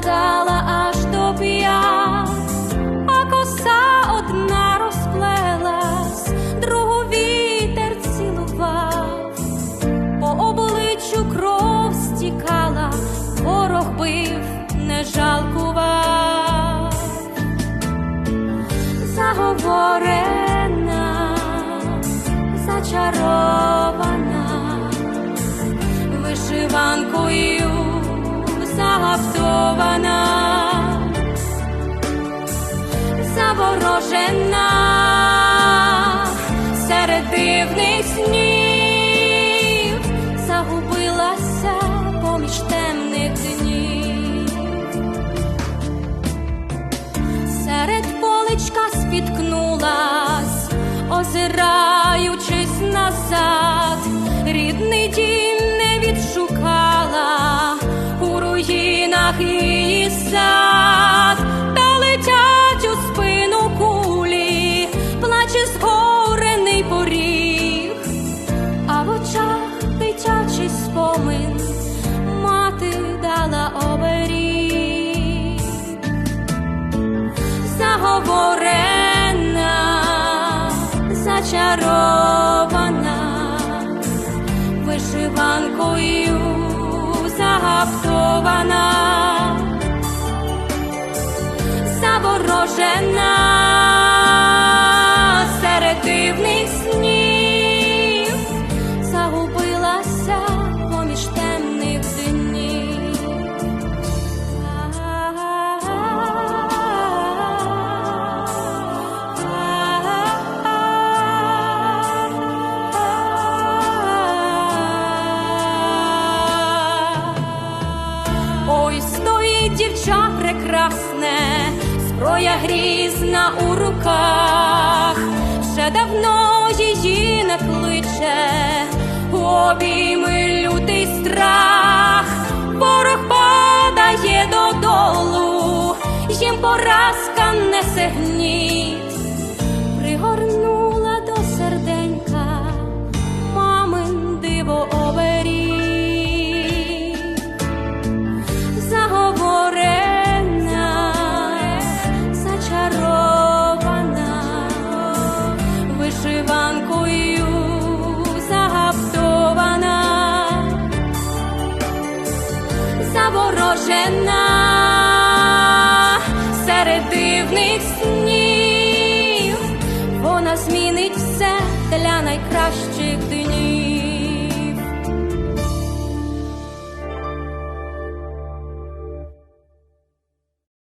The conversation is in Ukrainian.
складала аж до п'яс, а коса одна розплелась, другу вітер цілував, по обличчю кров стікала, ворог бив, не жалкував, заговорена, зачарована. Загаптована, заворожена. Серед дивних снів, загубилася поміж темних руїнах її сад, та летять у спину кулі, плаче згорений поріг, а в очах дитячий спомин мати дала оберіг. Заговорена, зачарована, заворожена серед дивних снів, загубилася поміж темних днів. Ой, стоїть дівча прекрасне, зброя грізна у руках, ще давно її не кличе, обійми лютий страх, ворог падає додолу, їм поразка не гніт, вишиванкою загаптована, заворожена серед дивних снів, вона змінить все для найкращих днів.